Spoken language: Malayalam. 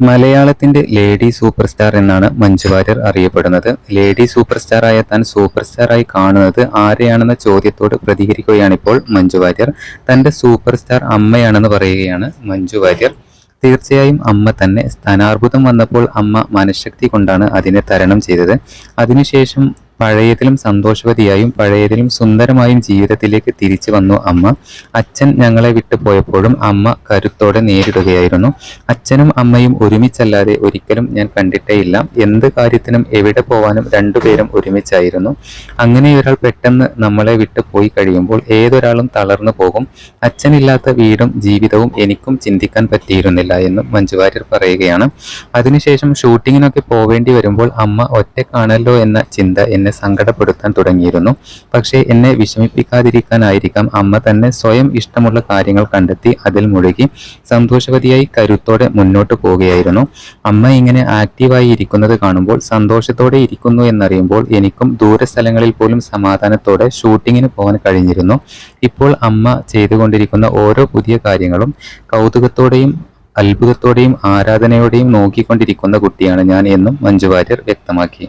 മലയാളത്തിന്റെ ലേഡി സൂപ്പർ സ്റ്റാർ എന്നാണ് മഞ്ജു വാര്യർ അറിയപ്പെടുന്നത്. ലേഡി സൂപ്പർ സ്റ്റാർ ആയ താൻ സൂപ്പർ സ്റ്റാർ ആയി കാണുന്നത് ആരെയാണെന്ന ചോദ്യത്തോട് പ്രതികരിക്കുകയാണിപ്പോൾ മഞ്ജു വാര്യർ. തന്റെ സൂപ്പർ സ്റ്റാർ അമ്മയാണെന്ന് പറയുകയാണ് മഞ്ജു വാര്യർ. തീർച്ചയായും അമ്മ തന്നെ സ്ഥാനാർബുദം വന്നപ്പോൾ അമ്മ മനഃശക്തി കൊണ്ടാണ് അതിനെ തരണം ചെയ്തത്. അതിനുശേഷം പഴയതിലും സന്തോഷവതിയായും പഴയതിലും സുന്ദരമായും ജീവിതത്തിലേക്ക് തിരിച്ചു വന്നു അമ്മ. അച്ഛൻ ഞങ്ങളെ വിട്ടുപോയപ്പോഴും അമ്മ കരുത്തോടെ നേരിടുകയായിരുന്നു. അച്ഛനും അമ്മയും ഒരുമിച്ചല്ലാതെ ഒരിക്കലും ഞാൻ കണ്ടിട്ടേയില്ല. എന്ത് കാര്യത്തിനും എവിടെ പോവാനും രണ്ടുപേരും ഒരുമിച്ചായിരുന്നു. അങ്ങനെ ഒരാൾ പെട്ടെന്ന് നമ്മളെ വിട്ടു പോയി കഴിയുമ്പോൾ ഏതൊരാളും തളർന്നു പോകും. അച്ഛനില്ലാത്ത വീടും ജീവിതവും എനിക്കും ചിന്തിക്കാൻ പറ്റിയിരുന്നില്ല എന്ന് മഞ്ജുവാര്യർ പറയുകയാണ്. അതിനുശേഷം ഷൂട്ടിങ്ങിനൊക്കെ പോവേണ്ടി വരുമ്പോൾ അമ്മ ഒറ്റക്കാണല്ലോ എന്ന ചിന്ത എന്നെ സങ്കടപ്പെടുത്താൻ തുടങ്ങിയിരുന്നു. പക്ഷേ എന്നെ വിഷമിപ്പിക്കാതിരിക്കാനായിരിക്കാം അമ്മ തന്നെ സ്വയം ഇഷ്ടമുള്ള കാര്യങ്ങൾ കണ്ടെത്തി അതിൽ മുഴുകി സന്തോഷവതിയായി കരുത്തോടെ മുന്നോട്ട് പോവുകയായിരുന്നു. അമ്മ ഇങ്ങനെ ആക്റ്റീവായി ഇരിക്കുന്നത് കാണുമ്പോൾ സന്തോഷത്തോടെ ഇരിക്കുന്നു എന്നറിയുമ്പോൾ എനിക്കും ദൂരസ്ഥലങ്ങളിൽ പോലും സമാധാനത്തോടെ ഷൂട്ടിങ്ങിന് പോകാൻ കഴിഞ്ഞിരുന്നു. ഇപ്പോൾ അമ്മ ചെയ്തുകൊണ്ടിരിക്കുന്ന ഓരോ പുതിയ കാര്യങ്ങളും കൗതുകത്തോടെയും അത്ഭുതത്തോടെയും ആരാധനയോടെയും നോക്കിക്കൊണ്ടിരിക്കുന്ന കുട്ടിയാണ് ഞാൻ എന്നും മഞ്ജു വാര്യർ വ്യക്തമാക്കി.